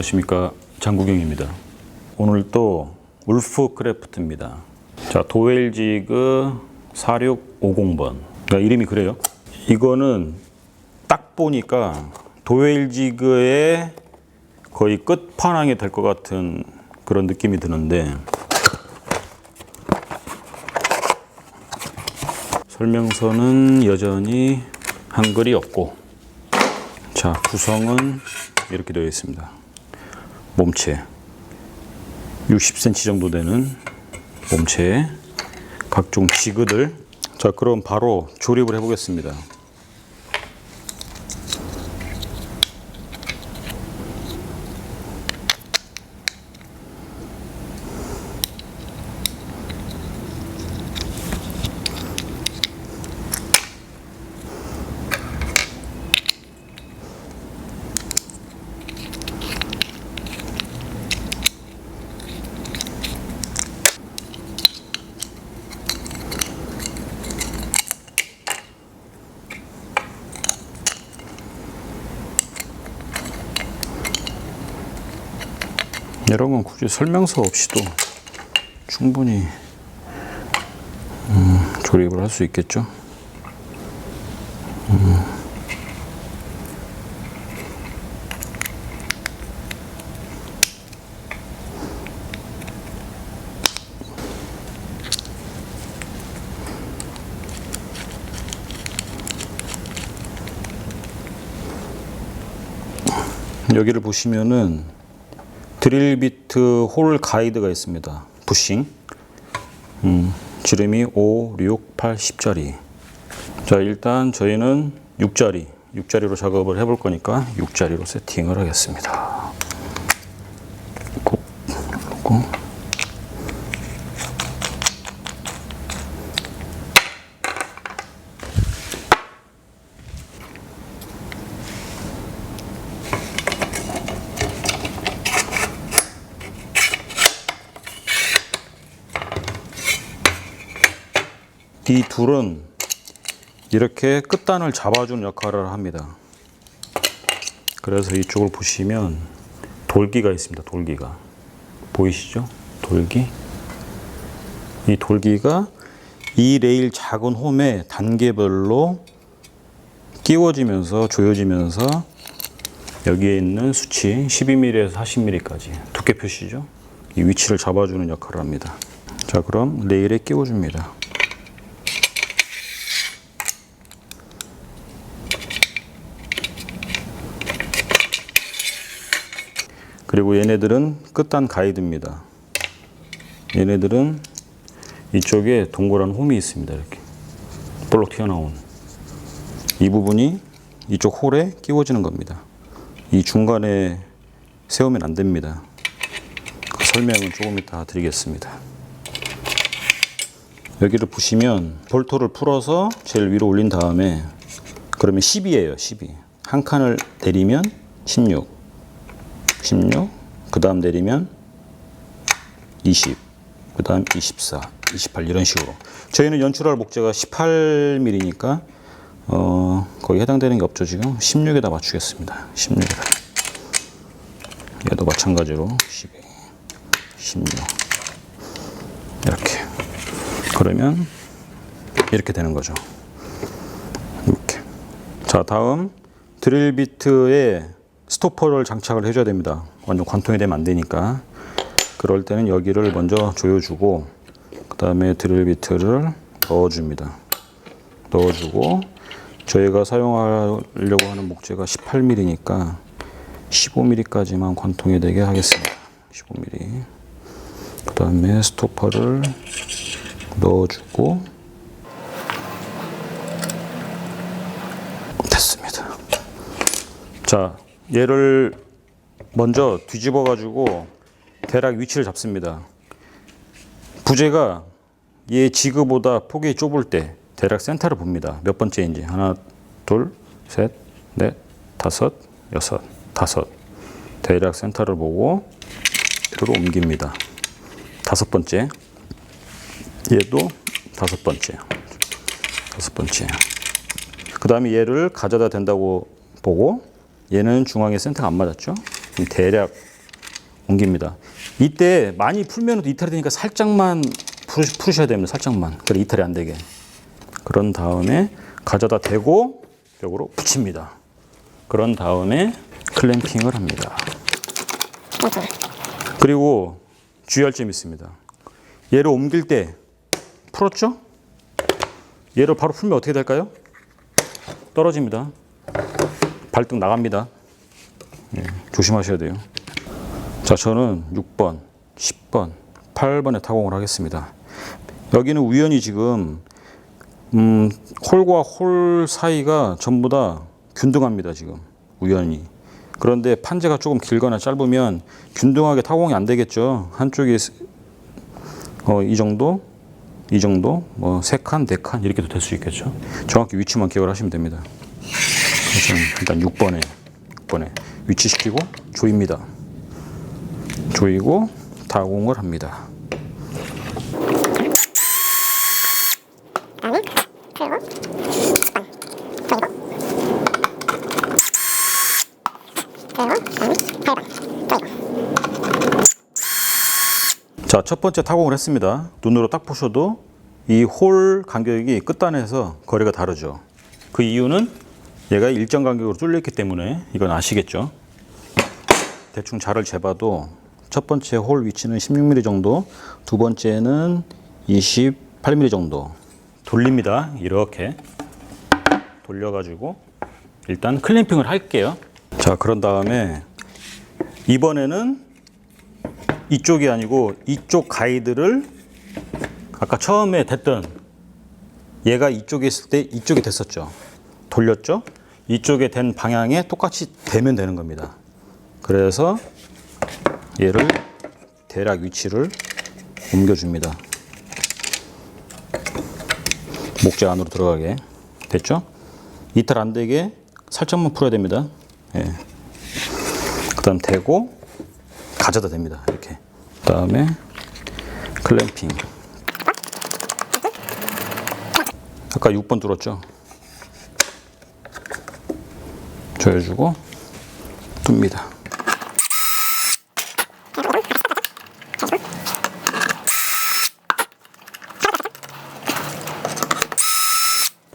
안녕하십니까 장국영입니다. 오늘 또 울프 크래프트입니다. 자 도웰지그 4650번. 그러니까 이름이 그래요. 이거는 딱 보니까 도웰지그의 거의 끝판왕이 될 것 같은 그런 느낌이 드는데 설명서는 여전히 한글이 없고 자 구성은 이렇게 되어 있습니다. 몸체. 60cm 정도 되는 몸체에 각종 지그들. 자 그럼 바로 조립을 해 보겠습니다. 건 굳이 설명서 없이도 충분히 음, 조립을 할 수 있겠죠. 음. 여기를 보시면은 드릴 비트 홀 가이드가 있습니다. 부싱. 음, 지름이 5, 6, 8, 10짜리. 자, 일단 저희는 6짜리, 6짜리로 작업을 해볼 거니까 6짜리로 세팅을 하겠습니다. 꾹, 꾹. 이 둘은 이렇게 끝단을 잡아주는 역할을 합니다. 그래서 이쪽을 보시면 돌기가 있습니다. 돌기가. 보이시죠? 돌기. 이 돌기가 이 레일 작은 홈에 단계별로 끼워지면서 조여지면서 여기에 있는 수치 12mm에서 40mm까지 두께 표시죠. 이 위치를 잡아주는 역할을 합니다. 자, 그럼 레일에 끼워줍니다. 얘네들은 끝단 가이드입니다. 얘네들은 이쪽에 동그란 홈이 있습니다. 이렇게 볼록 튀어나온 이 부분이 이쪽 홀에 끼워지는 겁니다. 이 중간에 세우면 안 됩니다. 그 설명은 조금 이따 드리겠습니다. 여기를 보시면 볼토를 풀어서 제일 위로 올린 다음에 그러면 10이에요. 12. 한 칸을 내리면 16. 16, 그 다음 내리면 20, 그 다음 24, 28 이런 식으로. 저희는 연출할 목재가 18mm니까 어, 거기 해당되는 게 없죠 지금. 16에다 맞추겠습니다. 16에다. 얘도 마찬가지로 12, 16 이렇게. 그러면 이렇게 되는 거죠. 이렇게. 자 다음 드릴 비트에 스토퍼를 장착을 해줘야 됩니다. 완전 관통이 되면 안 되니까. 그럴 때는 여기를 먼저 조여주고, 그 다음에 드릴 비트를 넣어줍니다. 넣어주고, 저희가 사용하려고 하는 목재가 18mm니까 15mm까지만 관통이 되게 하겠습니다. 15mm. 그 다음에 스토퍼를 넣어주고, 됐습니다. 자, 얘를 먼저 뒤집어 가지고 대략 위치를 잡습니다. 부재가 얘 지그보다 폭이 좁을 때 대략 센터를 봅니다. 몇 번째인지 하나, 둘, 셋, 넷, 다섯, 여섯, 다섯. 대략 센터를 보고 얘로 옮깁니다. 다섯 번째. 얘도 다섯 번째. 다섯 번째. 그 다음에 얘를 가져다 된다고 보고 얘는 중앙에 센터가 안 맞았죠. 대략 옮깁니다. 이때 많이 풀면 이탈이 되니까 살짝만 푸- 푸셔야 됩니다. 살짝만. 그래 이탈이 안 되게. 그런 다음에 가져다 대고 벽으로 붙입니다. 그런 다음에 클램핑을 합니다. 그리고 주의할 점이 있습니다. 얘를 옮길 때 풀었죠? 얘를 바로 풀면 어떻게 될까요? 떨어집니다. 발등 나갑니다. 예, 조심하셔야 돼요. 자, 저는 6번, 10번, 8번에 타공을 하겠습니다. 여기는 우연히 지금 음, 홀과 홀 사이가 전부 다 균등합니다, 지금. 우연히. 그런데 판재가 조금 길거나 짧으면 균등하게 타공이 안 되겠죠. 한쪽이 어, 이 정도, 이 정도, 뭐 세 칸, 네 칸 이렇게도 될 수 있겠죠. 정확히 위치만 기억을 하시면 됩니다. 저는 일단 6번에 6번에 위치시키고 조입니다. 조이고 타공을 합니다. 자, 첫 번째 타공을 했습니다. 눈으로 딱 보셔도 이 홀 간격이 끝단에서 거리가 다르죠. 그 이유는 얘가 일정 간격으로 뚫렸기 때문에 이건 아시겠죠? 대충 자를 재봐도 첫 번째 홀 위치는 16mm 정도, 두 번째는 28mm 정도 돌립니다. 이렇게 돌려가지고 일단 클램핑을 할게요. 자, 그런 다음에 이번에는 이쪽이 아니고 이쪽 가이드를 아까 처음에 됐던 얘가 이쪽에 있을 때 이쪽이 됐었죠. 돌렸죠. 이쪽에 된 방향에 똑같이 되면 되는 겁니다. 그래서 얘를 대략 위치를 옮겨줍니다. 목재 안으로 들어가게 됐죠? 이탈 안 되게 살짝만 풀어야 됩니다. 예. 그다음 대고 가져다 댑니다. 이렇게. 그다음에 클램핑. 아까 6번 뚫었죠? 조여주고 둡니다.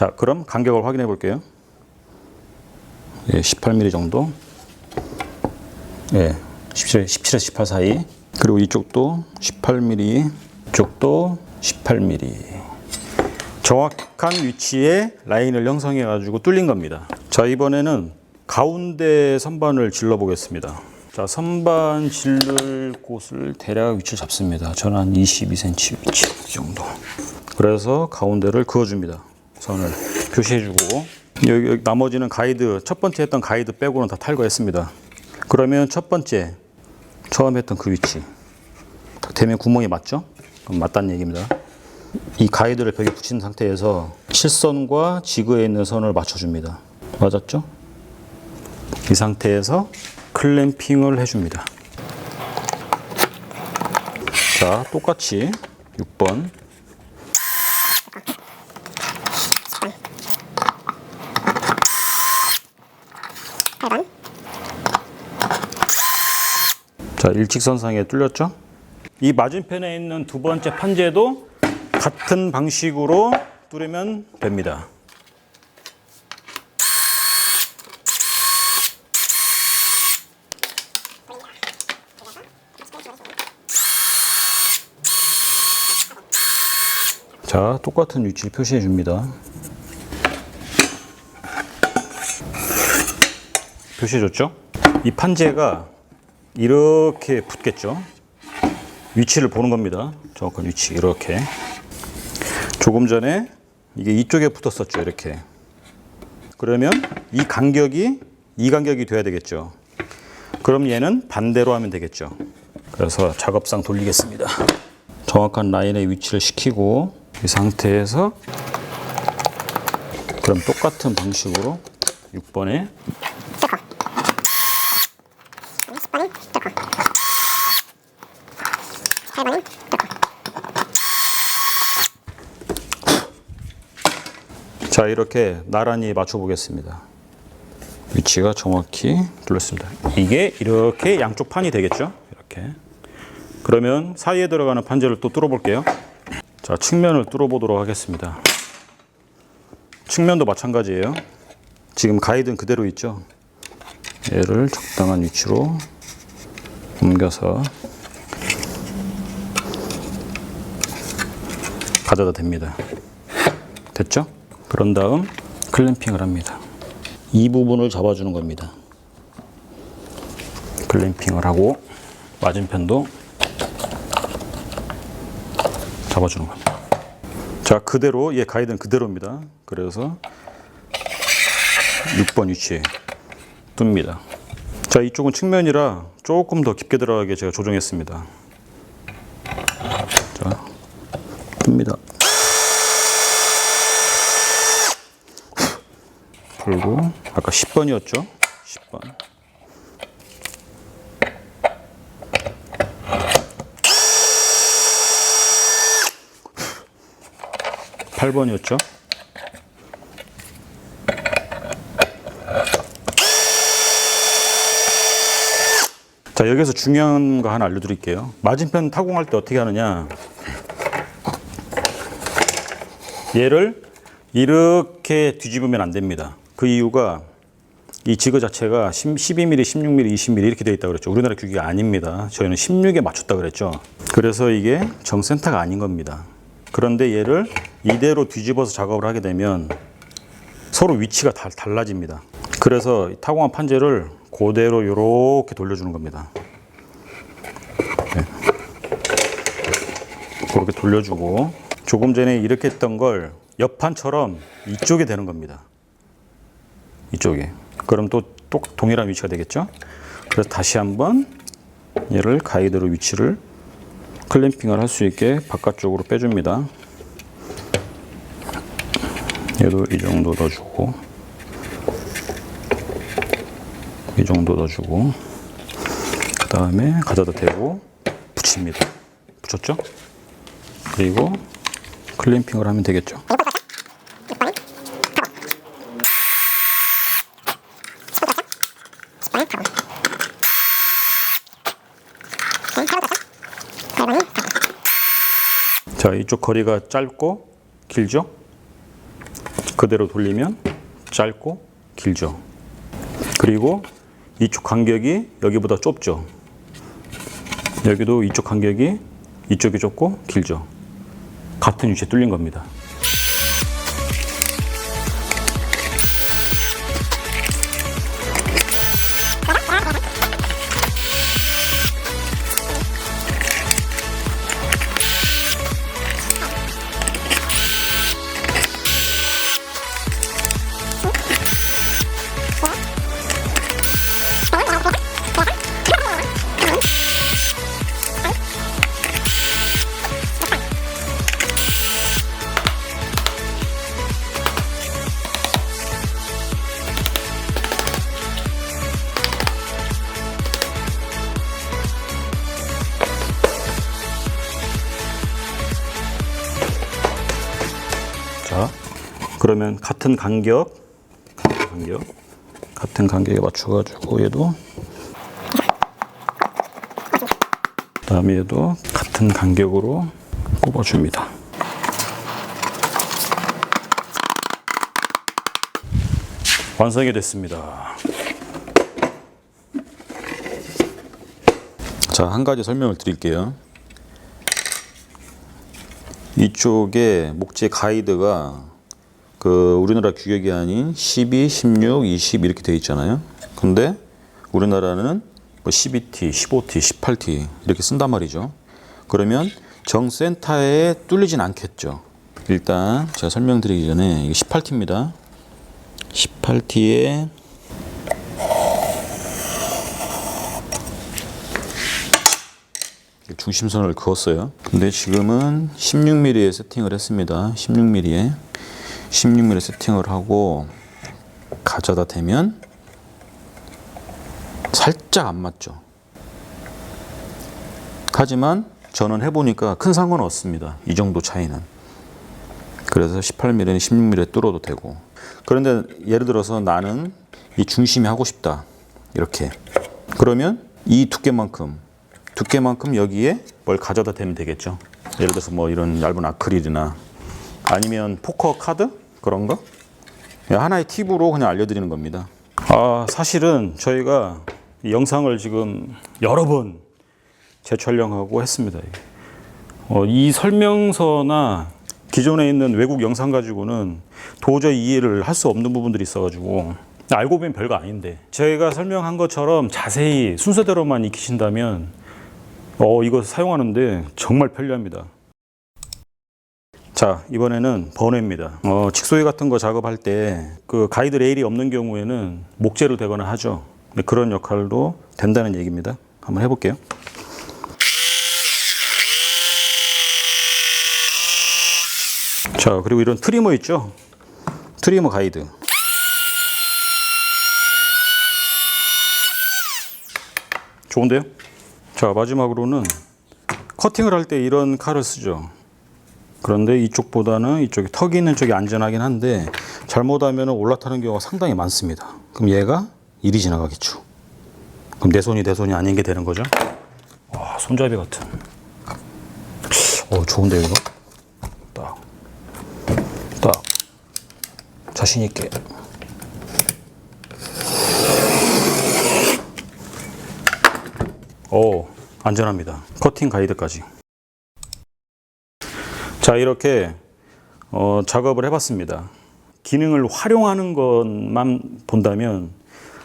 자, 그럼 간격을 확인해 볼게요. 예, 18mm 정도. 예, 17, 17에서 18 사이. 그리고 이쪽도 18mm, 이쪽도 18mm. 정확한 위치에 라인을 형성해 가지고 뚫린 겁니다. 자, 이번에는 가운데 선반을 질러 보겠습니다. 자, 선반 질를 곳을 대략 위치를 잡습니다. 저는 한 22cm 위치 이 정도. 그래서 가운데를 그어 줍니다. 선을 표시해 주고 여기, 여기 나머지는 가이드 첫 번째 했던 가이드 빼고는 다 탈거했습니다. 그러면 첫 번째 처음 했던 그 위치 딱 되면 구멍이 맞죠? 맞다는 얘기입니다. 이 가이드를 벽에 붙인 상태에서 실선과 지그에 있는 선을 맞춰줍니다. 맞았죠? 이 상태에서 클램핑을 해줍니다. 자, 똑같이 6번 자, 일직선상에 뚫렸죠? 이 맞은편에 있는 두 번째 판재도 같은 방식으로 뚫으면 됩니다. 자, 똑같은 위치를 표시해 줍니다. 표시해 줬죠? 이 판재가 이렇게 붙겠죠? 위치를 보는 겁니다. 정확한 위치 이렇게. 조금 전에 이게 이쪽에 붙었었죠. 이렇게. 그러면 이 간격이 이 간격이 돼야 되겠죠. 그럼 얘는 반대로 하면 되겠죠. 그래서 작업상 돌리겠습니다. 정확한 라인의 위치를 시키고 이 상태에서 그럼 똑같은 방식으로 6번에 자 이렇게 나란히 맞춰 보겠습니다 위치가 정확히 뚫렸습니다. 이게 이렇게 양쪽 판이 되겠죠? 이렇게. 그러면 사이에 들어가는 판재를 또 뚫어 볼게요. 자, 측면을 뚫어 보도록 하겠습니다. 측면도 마찬가지예요. 지금 가이드는 그대로 있죠? 얘를 적당한 위치로 옮겨서 가져다 댑니다. 됐죠? 그런 다음 클램핑을 합니다. 이 부분을 잡아주는 겁니다. 클램핑을 하고 맞은편도 잡아주는 겁니다. 자, 그대로 얘 가이드는 그대로입니다. 그래서 6번 위치에 둡니다. 자, 이쪽은 측면이라 조금 더 깊게 들어가게 제가 조정했습니다. 자, 둡니다. 풀고 아까 10번이었죠? 10번. 팔번이었죠 자, 여기서 중요한 거 하나 알려드릴게요. 맞은편 타공할 때 어떻게 하느냐. 얘를 이렇게 뒤집으면 안 됩니다. 그 이유가 이 지그 자체가 12mm, 16mm, 20mm 이렇게 되어 있다고 그랬죠. 우리나라 규기가 아닙니다. 저희는 16에 맞췄다 그랬죠. 그래서 이게 정센터가 아닌 겁니다. 그런데 얘를 이대로 뒤집어서 작업을 하게 되면 서로 위치가 다 달라집니다. 그래서 이 타공한 판재를 그대로 이렇게 돌려주는 겁니다. 네. 그렇게 돌려주고 조금 전에 이렇게 했던 걸 옆판처럼 이쪽에 되는 겁니다. 이쪽에. 그럼 또, 또 동일한 위치가 되겠죠? 그래서 다시 한번 얘를 가이드로 위치를 클램핑을 할 수 있게 바깥쪽으로 빼줍니다. 얘도 이 정도 넣어주고 이 정도 넣어주고 그 다음에 가져다 대고 붙입니다. 붙였죠? 그리고 클램핑을 하면 되겠죠. 자, 이쪽 거리가 짧고 길죠? 그대로 돌리면 짧고 길죠. 그리고 이쪽 간격이 여기보다 좁죠. 여기도 이쪽 간격이 이쪽이 좁고 길죠. 같은 위치에 뚫린 겁니다. 그러면 같은 간격, 간격, 같은 간격에 맞춰가지고 얘도 그다음에 얘도 같은 간격으로 꼽아줍니다. 완성이 됐습니다. 자, 한 가지 설명을 드릴게요. 이쪽에 목재 가이드가 그 우리나라 규격이 아닌 12, 16, 20 이렇게 되어 있잖아요. 근데 우리나라는 뭐 12T, 15T, 18T 이렇게 쓴단 말이죠. 그러면 정센터에 뚫리진 않겠죠. 일단 제가 설명드리기 전에 이게 18T입니다. 18T에 중심선을 그었어요. 근데 지금은 16mm에 세팅을 했습니다. 16mm에 16mm 세팅을 하고 가져다 대면 살짝 안 맞죠. 하지만 저는 해보니까 큰 상관은 없습니다. 이 정도 차이는. 그래서 18mm는 16mm 뚫어도 되고. 그런데 예를 들어서 나는 이 중심이 하고 싶다. 이렇게. 그러면 이 두께만큼 두께만큼 여기에 뭘 가져다 대면 되겠죠. 예를 들어서 뭐 이런 얇은 아크릴이나 아니면 포커 카드 그런 거 그냥 하나의 팁으로 그냥 알려드리는 겁니다. 아 사실은 저희가 이 영상을 지금 여러 번 재촬영하고 했습니다. 어, 이 설명서나 기존에 있는 외국 영상 가지고는 도저히 이해를 할 수 없는 부분들이 있어가지고 알고 보면 별거 아닌데 제가 설명한 것처럼 자세히 순서대로만 익히신다면 어 이거 사용하는데 정말 편리합니다. 자 이번에는 번외입니다. 어, 직소회 같은 거 작업할 때 그 가이드 레일이 없는 경우에는 목재를 대거나 하죠. 근데 그런 역할도 된다는 얘기입니다. 한번 해볼게요. 자 그리고 이런 트리머 있죠 트리머 가이드 좋은데요 자 마지막으로는 커팅을 할 때 이런 칼을 쓰죠 그런데 이쪽보다는 이쪽에 턱이 있는 쪽이 안전하긴 한데 잘못하면 올라타는 경우가 상당히 많습니다. 그럼 얘가 이리 지나가겠죠. 그럼 내 손이 내 손이 아닌 게 되는 거죠? 와 손잡이 같은. 어 좋은데요 이거? 딱. 딱. 자신 있게. 오 안전합니다. 커팅 가이드까지 자 이렇게 어, 작업을 해봤습니다 기능을 활용하는 것만 본다면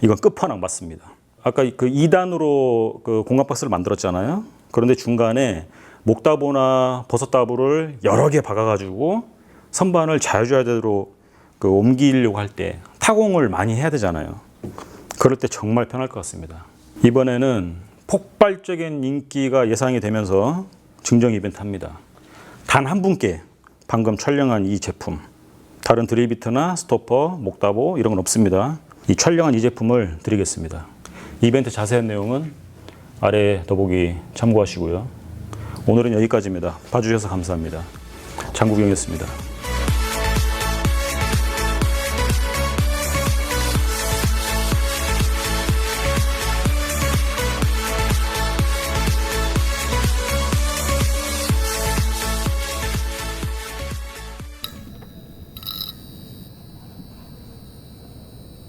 이건 끝판왕 맞습니다 아까 그 2단으로 그 공간 박스를 만들었잖아요 그런데 중간에 목다보나 버섯다보를 여러 개 박아가지고 선반을 자유자재로 그 옮기려고 할 때 타공을 많이 해야 되잖아요. 그럴 때 정말 편할 것 같습니다. 이번에는 폭발적인 인기가 예상이 되면서 증정 이벤트 합니다. 단 한 분께 방금 촬영한 이 제품, 다른 드릴비트나 스토퍼, 목다보 이런 건 없습니다. 이 촬영한 이 제품을 드리겠습니다. 이벤트 자세한 내용은 아래 더보기 참고하시고요. 오늘은 여기까지입니다. 봐주셔서 감사합니다. 장국영이었습니다.